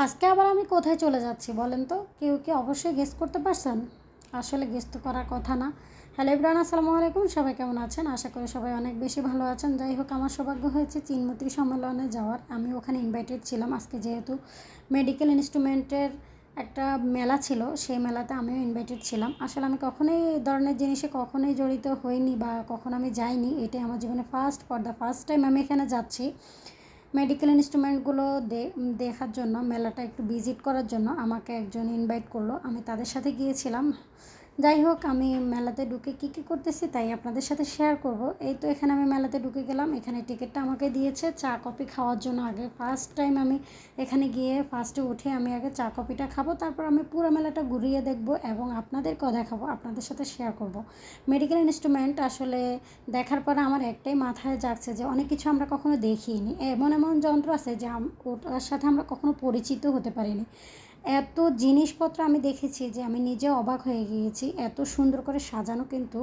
আজকে আবার আমি কোথায় চলে যাচ্ছি বলেন তো? কেউ কি অবশ্যই গেস করতে পারছেন? আসলে গেস তো করার কথা না। হ্যালো ইব্রান আসসালামু আলাইকুম। সবাই কেমন আছেন? আশা করি সবাই অনেক বেশি ভালো আছেন। যাই হোক, আমার সৌভাগ্য হয়েছে চিনমতি সম্মেলনে যাওয়ার। আমি ওখানে ইনভাইটেড ছিলাম। আজকে যেহেতু মেডিকেল ইনস্ট্রুমেন্টের একটা মেলা ছিল, সেই মেলাতে আমিও ইনভাইটেড ছিলাম। আসলে আমি কখনোই এই ধরনের জিনিসে কখনোই জড়িত হইনি বা কখনো আমি যাইনি। এটাই আমার জীবনে first for the first time আমি এখানে যাচ্ছি। মেডিকেল ইনস্ট্রুমেন্টগুলো দেখার জন্য, মেলাটা একটু ভিজিট করার জন্য আমাকে একজন ইনভাইট করল। আমি তাদের সাথে গিয়েছিলাম। যাই হোক, আমি মেলাতে ঢুকে কী কী করতেছি তাই আপনাদের সাথে শেয়ার করব। এই তো এখানে আমি মেলাতে ঢুকে গেলাম। এখানে টিকিটটা আমাকে দিয়েছে চা, কফি খাওয়ার জন্য আগে। ফার্স্ট টাইম আমি এখানে গিয়ে ফার্স্টে উঠে আমি আগে চা, কফিটা খাব, তারপর আমি পুরো মেলাটা ঘুরিয়ে দেখব এবং আপনাদেরকেও দেখাবো, আপনাদের সাথে শেয়ার করব। মেডিকেল ইনস্ট্রুমেন্ট আসলে দেখার পরে আমার একটাই মাথায় যাচ্ছে যে অনেক কিছু আমরা কখনো দেখিনি। এমন এমন যন্ত্র আছে যে ওটার সাথে আমরা কখনো পরিচিত হতে পারিনি। এত জিনিসপত্র আমি দেখেছি যে আমি নিজে অবাক হয়ে গিয়েছি। এত সুন্দর করে সাজানো কিন্তু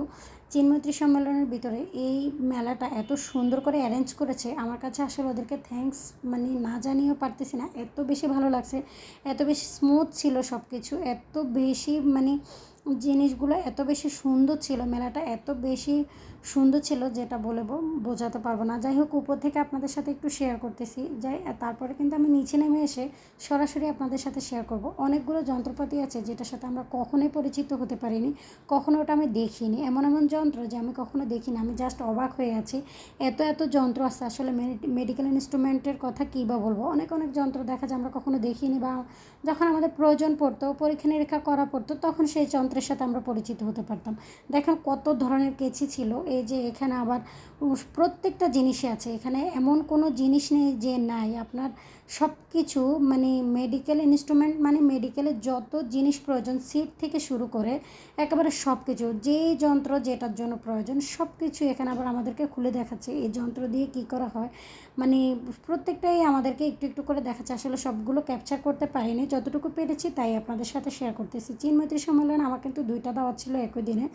চিন্মৈত্রী সম্মেলনের ভিতরে এই মেলাটা এত সুন্দর করে অ্যারেঞ্জ করেছে। আমার কাছে আসলে ওদেরকে থ্যাঙ্কস মানে না জানিয়েও পারতেছি না। এত বেশি ভালো লাগছে, এত বেশি স্মুথ ছিল সব কিছু এত বেশি মানে জিনিসগুলো এত বেশি সুন্দর ছিল মেলাটা, এত বেশি সুন্দর ছিল যেটা বলে বোঝাতে পারব না। যাই হোক, উপর থেকে আপনাদের সাথে একটু শেয়ার করতেছি। যাই তারপরে কিন্তু আমি নিচে নেমে এসে সরাসরি আপনাদের সাথে শেয়ার করব। অনেকগুলো যন্ত্রপাতি আছে যেটার সাথে আমরা কখনোই পরিচিত হতে পারিনি, কখনো ওটা আমি দেখিনি। এমন এমন যন্ত্র যে আমি কখনো দেখিনি। আমি জাস্ট অবাক হয়ে আছি। এত এত যন্ত্র আছে। আসলে মেডিকেল ইনস্ট্রুমেন্টের কথা কী বা বলব? অনেক অনেক যন্ত্র দেখা যায় আমরা কখনো দেখিনি বা যখন আমাদের প্রয়োজন পড়তো পরীক্ষা নিরীক্ষা করা পড়তো, তখন সেই যন্ত্রের সাথে আমরা পরিচিত হতে পারতাম। দেখেন কত ধরনের কেচি ছিল। এই যে এখানে আবার প্রত্যেকটা জিনিসই আছে। এখানে এমন কোনো জিনিস নেই যে নাই। আপনার সব কিছু মানে মেডিকেল ইনস্ট্রুমেন্ট মানে মেডিকেলের যত জিনিস প্রয়োজন সিট থেকে শুরু করে একেবারে সব কিছু যেই যন্ত্র যেটার জন্য প্রয়োজন সব কিছু এখানে আবার আমাদেরকে খুলে দেখাচ্ছে। এই যন্ত্র দিয়ে কি করা হয়? মানে প্রত্যেকটাই আমাদেরকে একটু একটু করে দেখাচ্ছে। আসলে সবগুলো ক্যাপচার করতে পারিনি, যতটুকু পেরেছি তাই আপনাদের সাথে শেয়ার করতেছি। চিনমৈত্রী সম্মেলন আমার কিন্তু দুইটা দাওয়াত ছিল একই দিনে।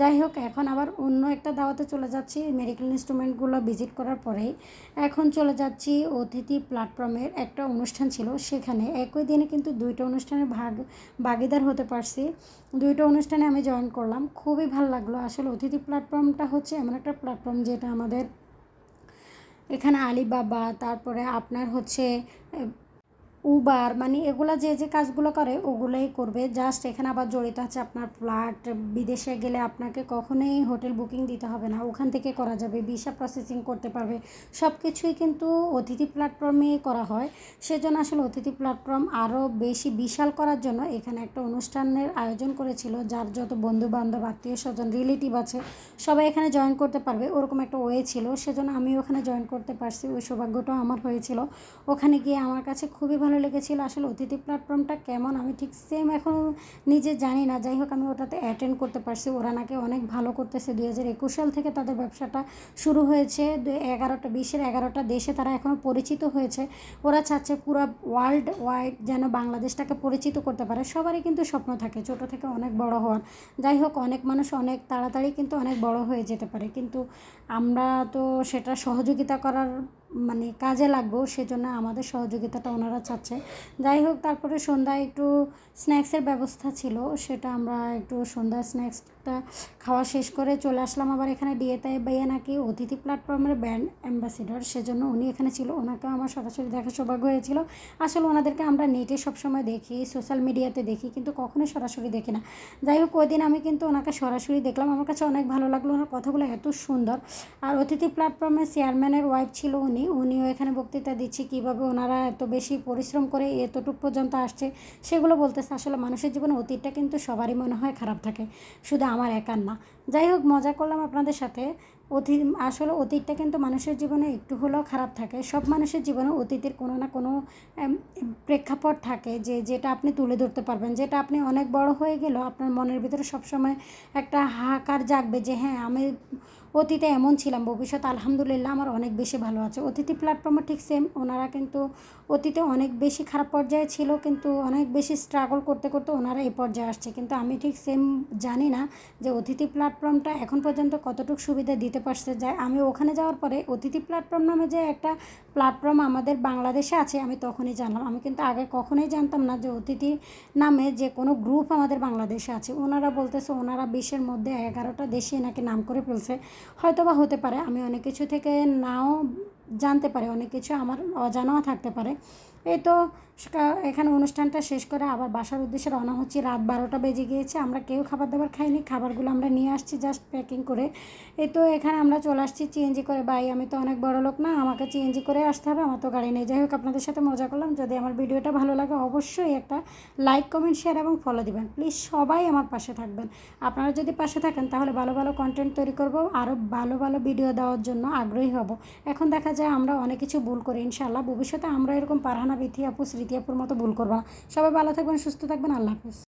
যাই হোক, এখন আবার অন্য একটা দাওয়াতে চলে যাচ্ছি। মেডিকেল ইনস্ট্রুমেন্টগুলো ভিজিট করার পরেই। এখন চলে যাচ্ছি অতিথি প্ল্যাটফর্মের একটা অনুষ্ঠান ছিল সেখানে। একই দিনে কিন্তু দুইটা অনুষ্ঠানের ভাগ, ভাগিদার হতে পারছি। দুইটা অনুষ্ঠানে আমি জয়েন করলাম। খুবই ভালো লাগল। আসলে অতিথি প্ল্যাটফর্মটা হচ্ছে এমন একটা প্ল্যাটফর্ম যেটা আমাদের এখানে আলিবাবা, তারপরে আপনার হচ্ছে উবার মানে এগুলো যে যে কাজগুলো করে, ওগুলোই করবে। জাস্ট এখানে আবার জড়িত আছে আপনার ফ্ল্যাট বিদেশে গেলে আপনাকে কখনোই হোটেল বুকিং দিতে হবে না। ওখান থেকে করা যাবে ভিসা প্রসেসিং করতে পারবে। সব কিছুই কিন্তু অতিথি প্ল্যাটফর্মে করা হয়। সেজন্য আসলে অতিথি প্ল্যাটফর্ম আরও বেশি বিশাল করার জন্য এখানে একটা অনুষ্ঠানের আয়োজন করেছিল, যার যত বন্ধু বান্ধব আত্মীয় স্বজন রিলেটিভ আছে, সবাই এখানে জয়েন করতে পারবে। ওরকম একটা ওয়ে ছিল, সেজন্য আমি ওখানে জয়েন করতে পারছি। ওই সৌভাগ্যটাও আমার হয়েছিল। ওখানে গিয়ে আমার কাছে খুবই ভালো ভালো লেগেছিলো, আসলে অতিথি প্ল্যাটফর্মটা কেমন, আমি ঠিক সেম এখন নিজে জানি না। যাই হোক, আমি ওটাতে অ্যাটেন্ড করতে পারছি। ওরা নাকি অনেক ভালো করতেছে। দুই হাজার একুশ সাল থেকে তাদের ব্যবসাটা শুরু হয়েছে। এগারোটা, বিশের এগারোটা দেশে তারা এখনও পরিচিত হয়েছে। ওরা চাচ্ছে পুরো ওয়ার্ল্ড ওয়াইড যেন বাংলাদেশটাকে পরিচিত করতে পারে। সবারই কিন্তু স্বপ্ন থাকে ছোট থেকে অনেক বড় হওয়ার। যাই হোক, অনেক মানুষ অনেক তাড়াতাড়ি কিন্তু অনেক বড় হয়ে যেতে পারে। কিন্তু আমরা তো সেটা সহযোগিতা করার মানে কাজে লাগবো, সেজন্য আমাদের সহযোগিতাটা ওনারা চাচ্ছে। যাই হোক, তারপরে সন্ধ্যায় একটু স্ন্যাক্সের ব্যবস্থা ছিল, সেটা আমরা একটু সন্ধ্যা স্ন্যাক্সটা খাওয়া শেষ করে চলে আসলাম। আবার এখানে ডিএতাই ভাইয়া নাকি অতিথি প্ল্যাটফর্মের ব্র্যান্ড অ্যাম্বাসিডর, সেজন্য উনি এখানে ছিল। ওনাকেও আমার সরাসরি দেখার সৌভাগ্য হয়েছিল। আসলে ওনাদেরকে আমরা নেটে সবসময় দেখি, সোশ্যাল মিডিয়াতে দেখি, কিন্তু কখনোই সরাসরি দেখি না। যাই হোক, ওই দিন আমি কিন্তু ওনাকে সরাসরি দেখলাম। আমার কাছে অনেক ভালো লাগল ওনার কথাগুলো এত সুন্দর। আর অতিথি প্ল্যাটফর্মের চেয়ারম্যানের ওয়াইফ ছিল উনি। উনিও এখানে বক্তৃতা দিচ্ছি কীভাবে ওনারা এত বেশি পরিশ্রম করে এতটুক পর্যন্ত আসছে, সেগুলো বলতেছে। আসলে মানুষের জীবনে অতীতটা কিন্তু সবারই মনে হয় খারাপ থাকে, শুধু আমার একার না। যাই হোক, মজা করলাম আপনাদের সাথে। অতীত আসলে অতীতটা কিন্তু মানুষের জীবনে একটু হলেও খারাপ থাকে। সব মানুষের জীবনে অতীতের কোনো না কোনো প্রেক্ষাপট থাকে যে, যেটা আপনি তুলে ধরতে পারবেন। যেটা আপনি অনেক বড় হয়ে গেলেও আপনার মনের ভিতরে সবসময় একটা হাহাকার জাগবে যে হ্যাঁ আমি অতীতে এমন ছিলাম ভবিষ্যতে আলহামদুলিল্লাহ আমার অনেক বেশি ভালো আছে। অতিথি প্ল্যাটফর্মও ঠিক সেম ওনারা কিন্তু অতীতে অনেক বেশি খারাপ পর্যায়ে ছিল, কিন্তু অনেক বেশি স্ট্রাগল করতে করতে ওনারা এই পর্যায়ে আসছে। কিন্তু আমি ঠিক সেম জানি না যে অতিথি প্ল্যাটফর্মটা এখন পর্যন্ত কতটুকু সুবিধা দিতে পারছে। যায় আমি ওখানে যাওয়ার পরে অতিথি প্ল্যাটফর্ম নামে যে একটা প্ল্যাটফর্ম আমাদের বাংলাদেশে আছে, আমি তখনই জানলাম। আমি কিন্তু আগে কখনোই জানতাম না যে অতিথি নামে যে কোনো গ্রুপ আমাদের বাংলাদেশে আছে। ওনারা বলতেছে, ওনারা বিশ্বের মধ্যে এগারোটা দেশে নাকি নাম করে ফেলছে। হয়তো বা হতে পারে। আমি অনেক কিছু থেকে নাও জানতে পারি, অনেক কিছু আমার অজানাও থাকতে পারে। এই তো এখানে অনুষ্ঠানটা শেষ করে আবার বাসার উদ্দেশ্যে রওনা হচ্ছি। রাত বারোটা বেজে গিয়েছে, আমরা কেউ খাবার দাবার খাইনি, খাবারগুলো আমরা নিয়ে আসছি জাস্ট প্যাকিং করে। এই তো এখানে আমরা চলে আসছি চিএনজি করে। বাই আমি তো অনেক বড় লোক না, আমাকে চিএনজি করে আসতে হবে, আমার তো গাড়ি নেই। যাই হোক, আপনাদের সাথে মজা করলাম। যদি আমার ভিডিওটা ভালো লাগে, অবশ্যই একটা লাইক কমেন্ট শেয়ার এবং ফলো দিবেন। প্লিজ সবাই আমার পাশে থাকবেন। আপনারা যদি পাশে থাকেন, তাহলে ভালো ভালো কন্টেন্ট তৈরি করব আরও ভালো ভালো ভিডিও দেওয়ার জন্য আগ্রহী হব। এখন দেখা যায় আমরা অনেক কিছু ভুল করি, ইনশাআল্লাহ। ভবিষ্যতে আমরা এরকম পারহানা বিথি আপু স্মৃতি আপুর মতো ভুল করবা। সবাই ভালো থাকবেন সুস্থ থাকবেন আল্লাহ হাফিজ।